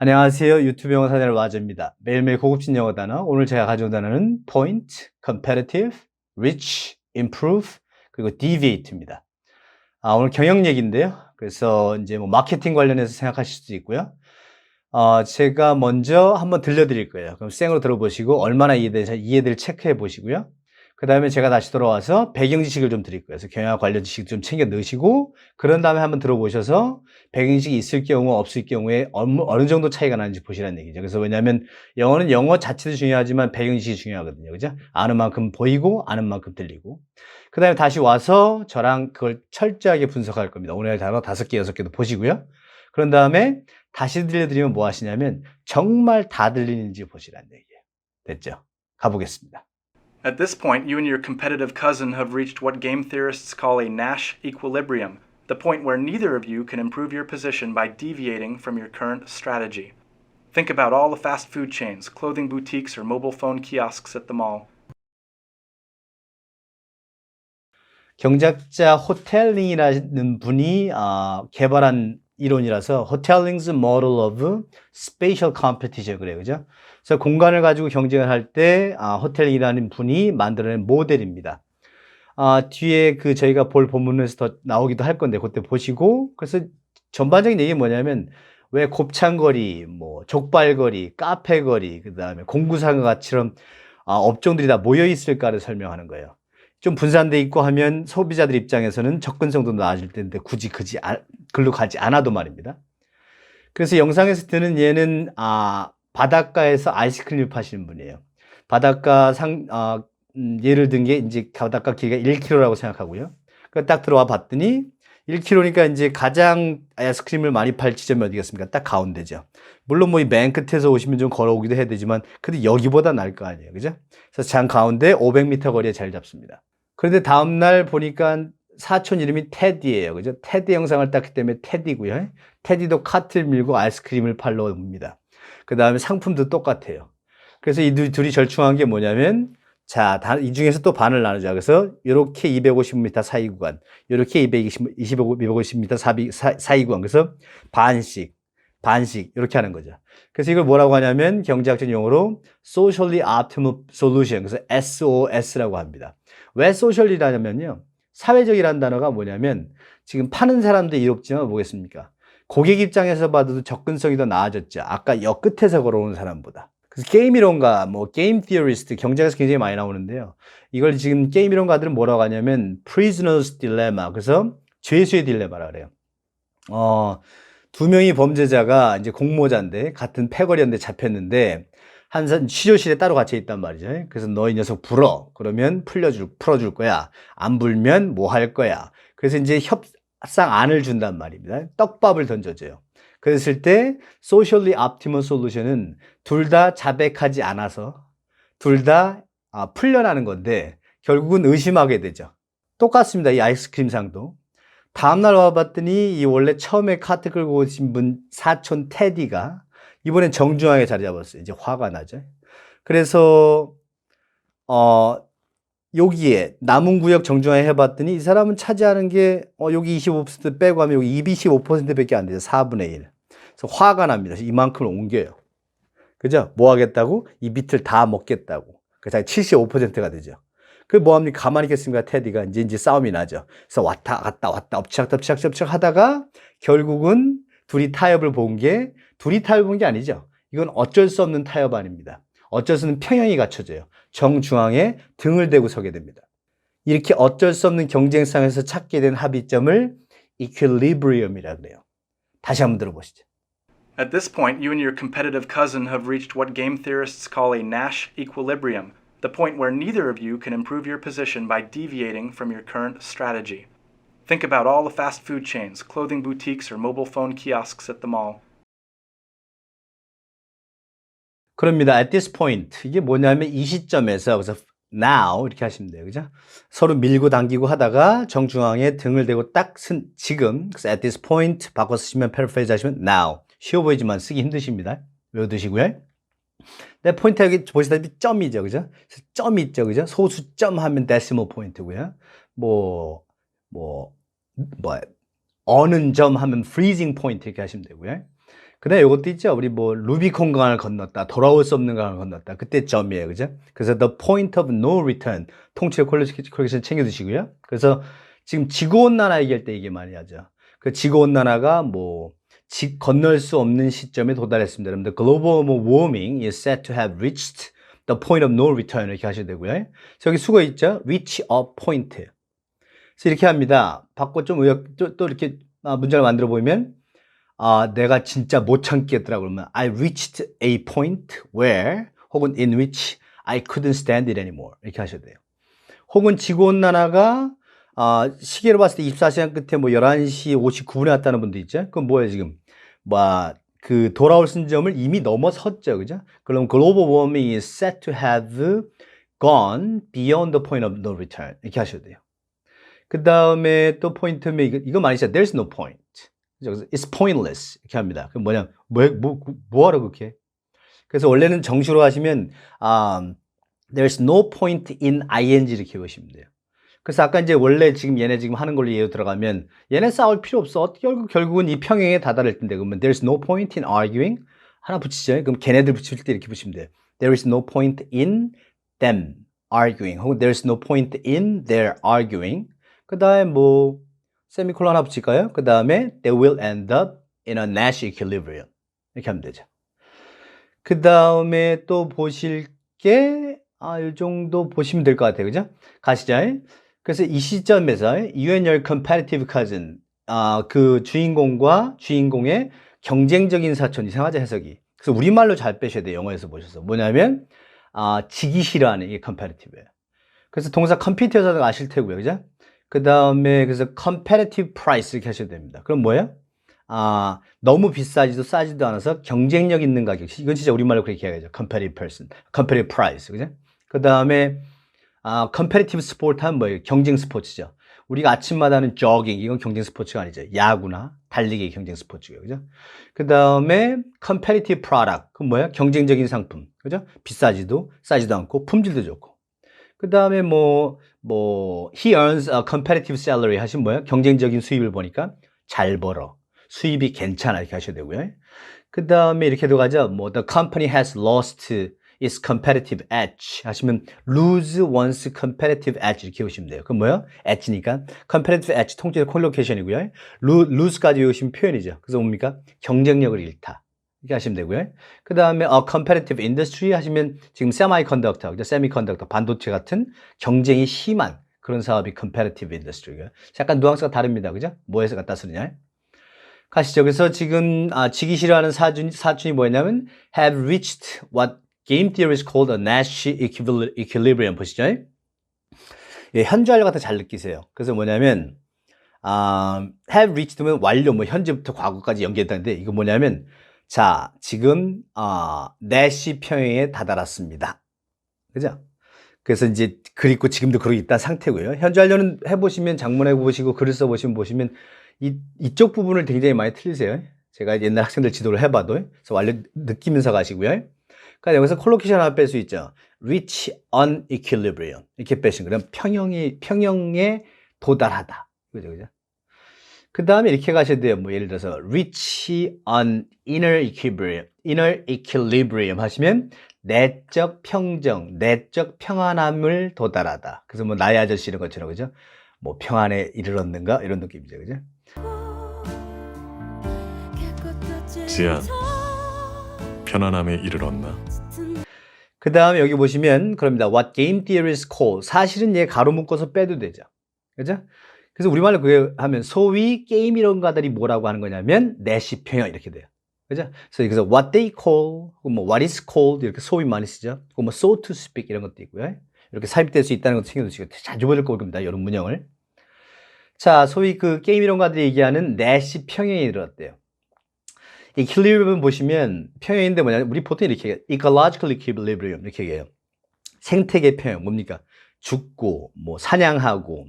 안녕하세요. 유튜브 영어 사전의 와저입니다. 매일매일 고급진 영어 단어. 오늘 제가 가져온 단어는 point, competitive, rich, improve, 그리고 deviate입니다. 아, 오늘 경영 얘기인데요. 그래서 이제 뭐 마케팅 관련해서 생각하실 수도 있고요. 어, 제가 먼저 한번 들려드릴 거예요. 그럼 생으로 들어보시고 얼마나 이해되는지 이해를 체크해 보시고요. 그 다음에 제가 다시 돌아와서 배경 지식을 좀 드릴 거예요. 그래서 경영학 관련 지식 좀 챙겨 넣으시고, 그런 다음에 한번 들어보셔서 배경 지식이 있을 경우, 없을 경우에 어느, 정도 차이가 나는지 보시라는 얘기죠. 그래서 왜냐하면 영어는 영어 자체도 중요하지만 배경 지식이 중요하거든요. 그죠? 아는 만큼 보이고, 아는 만큼 들리고. 그 다음에 다시 와서 저랑 그걸 철저하게 분석할 겁니다. 오늘 단어 다섯 개, 여섯 개도 보시고요. 그런 다음에 다시 들려드리면 뭐 하시냐면 정말 다 들리는지 보시라는 얘기예요. 됐죠? 가보겠습니다. At this point, you and your competitive cousin have reached what game theorists call a Nash equilibrium, the point where neither of you can improve your position by deviating from your current strategy. Think about all the fast food chains, clothing boutiques, or mobile phone kiosks at the mall. 경작자 호텔링이라는 분이 어, 개발한 이론이라서 호텔링's model of spatial competition 그래요. 그죠? 그래서 공간을 가지고 경쟁을 할때 아, 호텔링이라는 분이 만들어낸 모델입니다. 아, 뒤에 그 저희가 볼 본문에서 더 나오기도 할 건데 그때 보시고 그래서 전반적인 얘기는 뭐냐면 왜 곱창거리, 뭐 족발거리, 카페거리, 그 다음에 공구상가처럼 아, 업종들이 다 모여 있을까를 설명하는 거예요. 좀 분산돼 있고 하면 소비자들 입장에서는 접근성도 나아질 텐데 굳이 그지 아, 글로 가지 않아도 말입니다. 그래서 영상에서 뜨는 얘는 아, 바닷가에서 아이스크림을 파시는 분이에요. 바닷가 상 아, 음, 예를 든 게 이제 바닷가 길이가 1km라고 생각하고요. 그딱 들어와 봤더니 1km니까 이제 가장 아이스크림을 많이 팔 지점이 어디겠습니까? 딱 가운데죠. 물론 뭐 이 맨 끝에서 오시면 좀 걸어오기도 해야 되지만 그래도 여기보다 나을 거 아니에요. 그죠? 그래서 장 가운데 500m 거리에 자리 잡습니다. 그런데 다음날 보니까 사촌 이름이 테디예요. 그죠? 테디 영상을 땄기 때문에 테디고요. 테디도 카트를 밀고 아이스크림을 팔러 옵니다. 그 다음에 상품도 똑같아요. 그래서 이 둘- 둘이 절충한 게 뭐냐면 자, 다- 이 중에서 또 반을 나누자. 그래서 이렇게 250m 사이 구간, 이렇게 220, 250m 사비, 사, 사이 구간. 그래서 반씩, 반씩 이렇게 하는 거죠. 그래서 이걸 뭐라고 하냐면 경제학적 용어로 socially optimal solution. 그래서 SOS라고 합니다. 왜 소셜이라냐면요. 사회적이라는 단어가 뭐냐면 지금 파는 사람도 이롭지만 뭐겠습니까? 고객 입장에서 봐도 접근성이 더 나아졌죠. 아까 역 끝에서 걸어오는 사람보다. 그래서 게임 이론가, 뭐 게임 티어리스트 경제에서 굉장히 많이 나오는데요. 이걸 지금 게임 이론가들은 뭐라고 하냐면 prisoners dilemma. 그래서 죄수의 딜레마라 그래요. 어, 두 명이 범죄자가 이제 공모자인데 같은 패거리였는데 잡혔는데 한 사- 취조실에 따로 갇혀 있단 말이죠. 그래서 너이 녀석 불어. 그러면 풀려줄, 풀어줄 거야. 안 불면 뭐 할 거야. 그래서 이제 협 상안을 준단 말입니다. 떡밥을 던져줘요. 그랬을 때 socially optimal solution은 둘 다 자백하지 않아서 둘다 아, 풀려나는 건데 결국은 의심하게 되죠. 똑같습니다. 이 아이스크림 상도. 다음날 와봤더니 이 원래 처음에 카트 끌고 오신 분 사촌 테디가 이번엔 정중하게 자리 잡았어요. 이제 화가 나죠. 그래서 어 여기에 남은 구역 정중하게 해봤더니 이 사람은 차지하는 게 어, 여기 25% 빼고 하면 여기 25%밖에 안 되죠. 4분의 1. 그래서 화가 납니다. 이만큼을 옮겨요. 그죠? 뭐 하겠다고? 이 밑을 다 먹겠다고. 그래서 75%가 되죠. 그 뭐 합니까? 가만히 있겠습니까? 테디가 이제 이제 싸움이 나죠. 그래서 왔다 갔다 왔다 엎치락 덮치락 덮치락 하다가 결국은 둘이 타협을 본 게 둘이 타협을 본 게 아니죠. 이건 어쩔 수 없는 타협 아닙니다. 어쩔 수 없는 평형이 갖춰져요. 정중앙에 등을 대고 서게 됩니다. 이렇게 어쩔 수 없는 경쟁상에서 찾게 된 합의점을 equilibrium이라 그래요. 다시 한번 들어보시죠. At this point, you and your competitive cousin have reached what game theorists call a Nash equilibrium, the point where neither of you can improve your position by deviating from your current strategy. Think about all the fast food chains, clothing boutiques, or mobile phone kiosks at the mall. 그럽니다. At this point. 이게 뭐냐면 이 시점에서 그래서 now 이렇게 하시면 돼요. 그죠? 서로 밀고 당기고 하다가 정중앙에 등을 대고 딱 쓴 지금 그래서 at this point 바꿔 쓰시면 paraphrase 하시면 now. 쉬워 보이지만 쓰기 힘드십니다. 외워두시고요. 내 포인트 여기 보시다시피 점이죠. 그죠? 점이 있죠. 그죠? 소수점 하면 decimal 포인트고요. 뭐, 뭐, 뭐, 어는 점 하면 freezing 포인트 이렇게 하시면 되고요. 그다음에 이것도 있죠. 우리 뭐 루비콘 강을 건넜다, 돌아올 수 없는 강을 건넜다. 그때 점이에요, 그죠? 그래서 the point of no return 통째 콜레이션 챙겨두시고요. 그래서 지금 지구 온난화 얘기할 때 이게 많이 하죠. 그 지구 온난화가 뭐 지, 건널 수 없는 시점에 도달했습니다. 여러분들 global warming is said to have reached the point of no return 이렇게 하셔야 되고요. 여기 수거 있죠. reach a point. 그래서 이렇게 합니다. 바꿔 좀 의역 또, 또 이렇게 아, 문장을 만들어 보면 아, 내가 진짜 못 참겠더라고 그러면 I reached a point where 혹은 in which I couldn't stand it anymore 이렇게 하셔야 돼요. 혹은 지구 온난화가 아, 시계로 봤을 때 24시간 끝에 뭐 11시 59분에 왔다는 분도 있죠. 그건 뭐예요, 지금? 뭐, 그 돌아올 시점을 이미 넘어섰죠. 그죠? 그럼 warming is set to have gone beyond the point of no return. 이렇게 하셔야 돼요. 그 다음에 또 포인트면 이거, 이거 많이 죠 There's no point. 그래서 It's pointless. 이렇게 합니다. 그럼 뭐냐? 뭐, 뭐, 뭐 하러 그렇게? 그래서 원래는 정식으로 하시면, 아, There's no point in ing 이렇게 보시면 돼요. 그래서 아까 이제 원래 지금 얘네 지금 하는 걸로 예로 들어가면 얘네 싸울 필요 없어. 결국, 결국은 이 평행에 다다를 텐데 그러면 there's no point in arguing 하나 붙이죠. 그럼 걔네들 붙일 때 이렇게 붙이면 돼요. There is no point in them arguing 혹은 there's no point in their arguing 그 다음에 뭐 세미콜론 하나 붙일까요? 그 다음에 they will end up in a Nash equilibrium 이렇게 하면 되죠. 그 다음에 또 보실 게, 아, 이 정도 보시면 될 것 같아요. 그죠? 가시죠. 그래서 이 시점에서 you and your competitive cousin, 아, 그 주인공과 주인공의 경쟁적인 사촌, 이상하죠, 해석이. 그래서 우리말로 잘 빼셔야 돼요. 영어에서 보셔서. 뭐냐면, 아, 지기 싫어하는 이게 competitive예요. 그래서 동사 competitor도 아실 테고요. 그죠? 그 다음에 그래서 competitive price 이렇게 하셔야 됩니다. 그럼 뭐예요? 아, 너무 비싸지도 싸지도 않아서 경쟁력 있는 가격. 이건 진짜 우리말로 그렇게 해야죠. competitive person, competitive price. 그죠? 그 다음에, 아, competitive sport 하면 뭐예요? 경쟁 스포츠죠. 우리가 아침마다 하는 jogging, 이건 경쟁 스포츠가 아니죠. 야구나 달리기 경쟁 스포츠고요. 그죠? 그 다음에 competitive product. 그건 뭐예요? 경쟁적인 상품. 그죠? 비싸지도 싸지도 않고 품질도 좋고. 그 다음에 뭐, 뭐, he earns a competitive salary 하시면 뭐예요? 경쟁적인 수입을 보니까 잘 벌어. 수입이 괜찮아. 이렇게 하셔야 되고요. 그 다음에 이렇게도 가죠. 뭐, the company has lost its competitive edge 하시면 lose one's competitive edge 이렇게 보시면 돼요. 그럼 뭐예요? edge니까 competitive edge 통째로 콜로케이션이고요. lose까지 외우시면 표현이죠. 그래서 뭡니까? 경쟁력을 잃다. 이렇게 하시면 되고요. 그 다음에 a competitive industry 하시면 지금 semiconductor, 그죠? semiconductor, 반도체 같은 경쟁이 심한 그런 사업이 competitive industry고요. 약간 뉘앙스가 다릅니다. 그죠? 뭐에서 갖다 쓰느냐? 가시죠. 그래서 지금 아, 지기 싫어하는 사준, 사춘이 뭐였냐면 have reached what game theories called a Nash equil- equilibrium 보시죠. 예, 같은 잘 느끼세요. 그래서 뭐냐면 아, have reached면 완료, 뭐 현재부터 과거까지 연결된다는데 이거 뭐냐면 자 지금 아, 내시 평행에 다다랐습니다. 그죠? 그래서 이제 그리고 지금도 그러고 있다는 상태고요. 완료는 해보시면 장문해 보시고 글을 써보시면 보시면 이, 이쪽 부분을 굉장히 많이 틀리세요. 제가 옛날 학생들 지도를 해봐도 그래서 완료 느끼면서 가시고요. 그러니까 여기서 콜로케이션 하나 뺄 수 있죠. reach an equilibrium 이렇게 빼신 거예요. 평형이 평형에 도달하다. 그죠, 그죠? 그 다음에 이렇게 가셔야 돼요. 뭐 예를 들어서 reach an inner equilibrium, inner equilibrium 하시면 내적 평정, 내적 평안함을 도달하다. 그래서 뭐 나의 아저씨 이런 것처럼 그죠? 뭐 평안에 이르렀는가 이런 느낌이죠, 그죠? 지안, 편안함에 이르렀나? 그 다음에 여기 보시면 그럽니다. What game theories call. 사실은 얘 가로 묶어서 빼도 되죠. 그죠? 그래서 우리말로 그게 하면 소위 게임 이론가들이 뭐라고 하는 거냐면 내시 평형 이렇게 돼요. 그죠? 그래서 what they call, 뭐 what is called 이렇게 소위 많이 쓰죠. 혹은 뭐 so to speak 이런 것도 있고요. 이렇게 삽입될 수 있다는 것도 챙겨두시고 자주 보실 겁니다. 이런 문형을. 자, 소위 그 게임 이론가들이 얘기하는 내시 평형이 들었대요. 이 equilibrium 보시면 평형인데 뭐냐면 우리 보통 이렇게 ecological equilibrium 이렇게 얘기해요. 생태계 평형 뭡니까? 죽고 뭐 사냥하고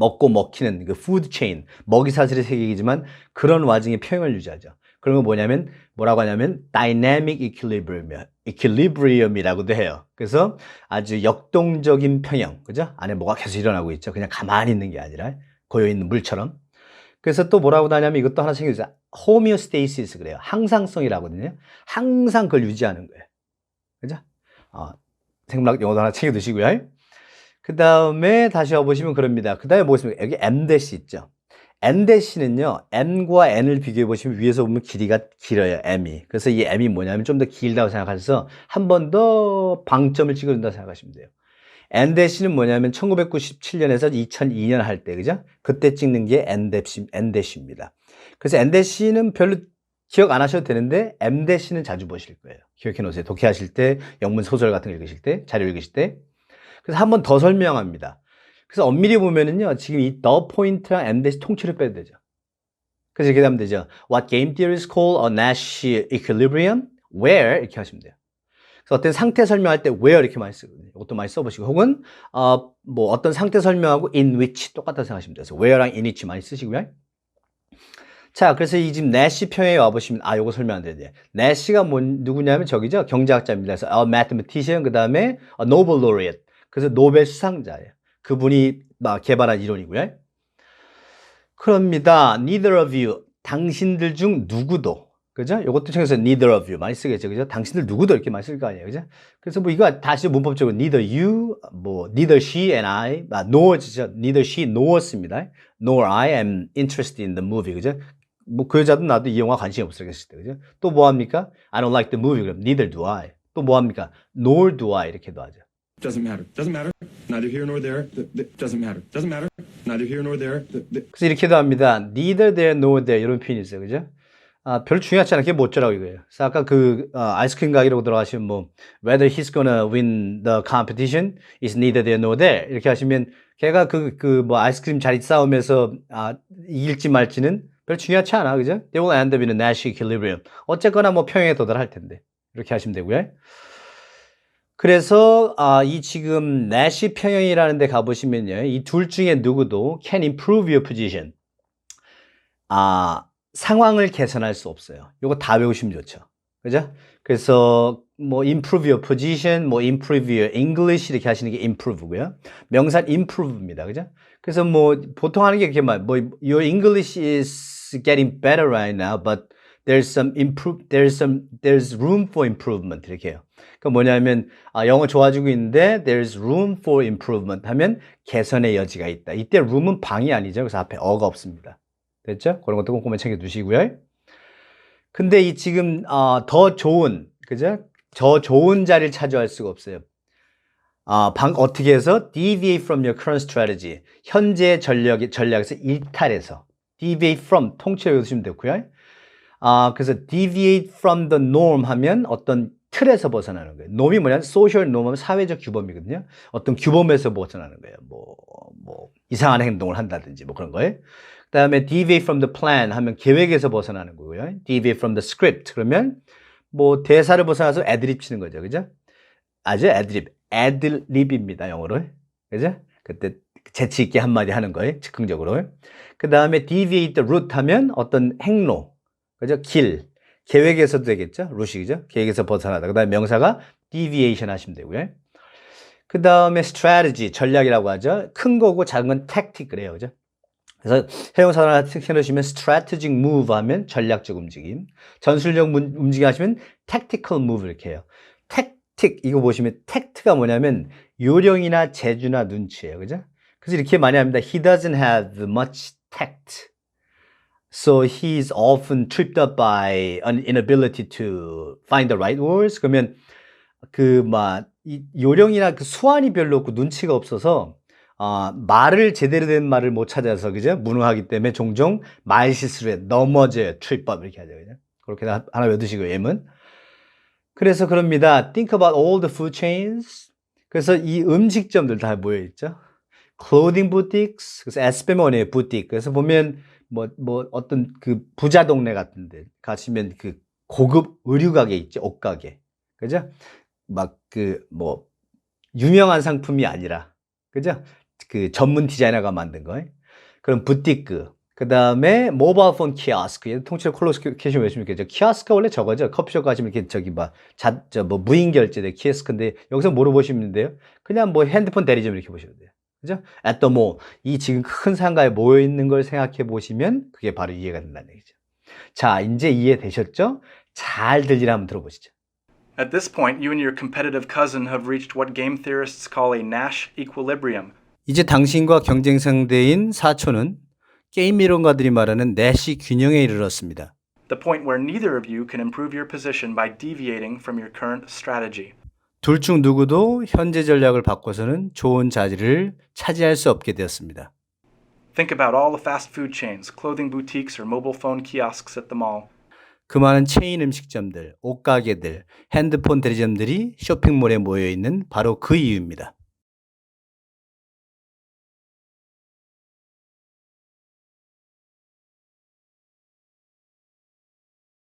먹고 먹히는 그 푸드 체인 먹이 사슬의 세계이지만 그런 와중에 평형을 유지하죠. 그런 건 뭐냐면 뭐라고 하냐면 dynamic equilibrium, equilibrium이라고도 해요. 그래서 아주 역동적인 평형, 그죠? 안에 뭐가 계속 일어나고 있죠. 그냥 가만히 있는 게 아니라 고여 있는 물처럼. 그래서 또 뭐라고 하냐면 이것도 하나 챙겨주자. homeostasis 그래요. 항상성이라거든요. 항상 그걸 유지하는 거예요. 그죠? 어, 생물학 용어도 하나 챙겨 두시고요. 그 다음에 다시 와보시면 그럽니다. 그 다음에 뭐겠습니까? 여기 m 대시 있죠. n 대시는요, n과 n을 비교해 보시면 위에서 보면 길이가 길어요, m이. 그래서 이 m이 뭐냐면 좀 더 길다고 생각하셔서 한 번 더 방점을 찍어준다고 생각하시면 돼요. n 대시는 뭐냐면 1997년에서 2002년 할 때, 그죠? 그때 찍는 게 n 대시, n 대시입니다. 그래서 n 대시는 별로 기억 안 하셔도 되는데 m 대시는 자주 보실 거예요. 기억해 놓으세요. 독해하실 때, 영문 소설 같은 거 읽으실 때, 자료 읽으실 때. 그래서 한 번 더 설명합니다. 그래서 엄밀히 보면은요, 지금 이 the point랑 m 대시 통째로 빼도 되죠. 그래서 이렇게 하면 되죠. What game theories call a Nash equilibrium? Where? 이렇게 하시면 돼요. 그래서 어떤 상태 설명할 때 where 이렇게 많이 쓰거든요. 이것도 많이 써보시고, 혹은, 어, 뭐 어떤 상태 설명하고 in which 똑같다 생각하시면 돼요. 그래서 where랑 in which 많이 쓰시고요. 자, 그래서 이 지금 내시 평에 와보시면, 아, 요거 설명 안 되네. 내시가 뭔, 누구냐면 저기죠. 경제학자입니다. 그래서 a mathematician, 그 다음에 a Nobel laureate. 그래서 노벨 수상자예요. 그분이 막 개발한 이론이고요. 그럽니다. Neither of you. 당신들 중 누구도. 그죠? 요것도 청해서 neither of you 많이 쓰겠죠. 그죠? 당신들 누구도 이렇게 많이 쓸 거 아니에요. 그죠? 그래서 뭐 이거 다시 문법적으로 neither you, 뭐 neither she and I, 아, nor, 죠 neither she nor 씁니다. nor I am interested in the movie. 그죠? 뭐 그 여자도 나도 이 영화 관심이 없었겠을 때. 그죠? 또 뭐 합니까? I don't like the movie. 그럼 neither do I. 또 뭐 합니까? nor do I 이렇게도 하죠. Doesn't matter. Doesn't matter. Neither here nor there. Th- th- Doesn't matter. Doesn't matter. Neither here nor there. Th- th- 그래서 이렇게도 합니다. neither there nor there 이런 표현이 있어요. 그죠? 아, 별로 중요하지 않게 못 저라고 이거예요. 그래서 아까 그 어, 아이스크림 가게로 들어가시면 뭐 whether he's gonna win the competition is neither there nor there 이렇게 하시면 걔가 그 그 뭐 아이스크림 자리 싸움에서 아, 이길지 말지는 별로 중요하지 않아. 그죠? They will end up in a Nash equilibrium. 어쨌거나 뭐 평행에 도달할 텐데. 이렇게 하시면 되고요. 그래서 아, 이 지금 내시 평형이라는 데 가보시면요. 이 둘 중에 누구도 can improve your position. 아, 상황을 개선할 수 없어요. 요거 다 외우시면 좋죠. 그죠? 그래서 뭐 improve your position, 뭐 improve your English 이렇게 하시는 게 improve고요. 명사 improve입니다. 그죠? 그래서 뭐 보통 하는 게 이렇게 말, 뭐 your English is getting better right now, but there's some improve, there's some, there's room for improvement 이렇게 해요. 그러니까 뭐냐면 아, 영어 좋아지고 있는데 there's room for improvement 하면 개선의 여지가 있다. 이때 room은 방이 아니죠. 그래서 앞에 어가 없습니다. 됐죠? 그런 것도 꼼꼼히 챙겨 두시고요. 근데 이 지금 어, 더 좋은 그죠? 더 좋은 자리를 차지할 수가 없어요. 아, 방 어떻게 해서 deviate from your current strategy. 현재 전략 전략에서 일탈해서 deviate from 통째로 외우시면 되고요. 아, 그래서 deviate from the norm 하면 어떤 틀에서 벗어나는 거예요. 놈이 뭐냐면 norm 하면 사회적 규범이거든요. 어떤 규범에서 벗어나는 거예요. 뭐, 뭐, 이상한 행동을 한다든지 뭐 그런 거예요. 그 다음에 deviate from the plan 하면 계획에서 벗어나는 거고요. deviate from the script 그러면 뭐 대사를 벗어나서 애드립 치는 거죠. 그죠? 아주 애드립. 애드립입니다. 영어로. 그죠? 그때 재치 있게 한마디 하는 거예요. 즉흥적으로. 그 다음에 deviate the route 하면 어떤 행로. 그죠? 길. 계획에서도 되겠죠? 루시죠? 계획에서 벗어나다. 그 다음에 명사가 deviation 하시면 되고요. 그 다음에 strategy, 전략이라고 하죠. 큰 거고 작은 건 tactic 그래요. 그죠? 그래서 해용사 하나 해놓으시면 strategic move 하면 전략적 움직임. 전술적 문- 움직임 하시면 tactical move 이렇게 해요. tactic, 이거 보시면 tact가 뭐냐면 요령이나 재주나 눈치예요. 그죠? 그래서 이렇게 많이 합니다. He doesn't have much tact. So he's often tripped up by an inability to find the right words. 그러면 그 막 요령이나 그 수완이 별로 없고 눈치가 없어서 아, 말을 제대로 된 말을 못 찾아서 그죠? 무능하기 때문에 종종 말 실수를 해. 넘어져요. trip up 이렇게 하죠. 그죠? 그렇게 하- 하나 외우시고 M은 그래서 그럽니다. Think about all the food chains. 그래서 이 음식점들 다 모여 있죠. clothing boutiques. 그래서 원이에요. boutique. 그래서 보면 뭐, 뭐, 어떤 그 부자 동네 같은 데 가시면 그 고급 의류 가게 있죠. 옷 가게. 그죠? 막 그 뭐, 유명한 상품이 아니라, 그죠? 그 전문 디자이너가 만든 거. 그럼 부티크. 그 다음에 모바일 폰 키오스크. 통째로 콜로케이션 외우시면 되죠. 키오스크가 원래 저거죠. 커피숍 가시면 이렇게 저기 막, 자, 저 뭐 무인 결제대 키오스크인데 여기서 뭐로 보시면 돼요? 그냥 뭐 핸드폰 대리점 이렇게 보시면 돼요. 그죠? at the mall. 이 지금 큰 상가에 모여 있는 걸 생각해 보시면 그게 바로 이해가 된다는 얘기죠. 자, 이제 이해되셨죠? 잘 들리라 한번 들어보시죠. At this point, you and your competitive cousin have reached what game theorists call a Nash equilibrium. 이제 당신과 경쟁 상대인 사촌은 게임 이론가들이 말하는 내시 균형에 이르렀습니다. The point where neither of you can improve your position by deviating from your current strategy. 둘 중 누구도 현재 전략을 바꿔서는 좋은 자리를 차지할 수 없게 되었습니다. Think about all the fast food chains, clothing boutiques, or mobile phone kiosks at the mall. 그 많은 체인 음식점들, 옷가게들, 핸드폰 대리점들이 쇼핑몰에 모여 있는 바로 그 이유입니다.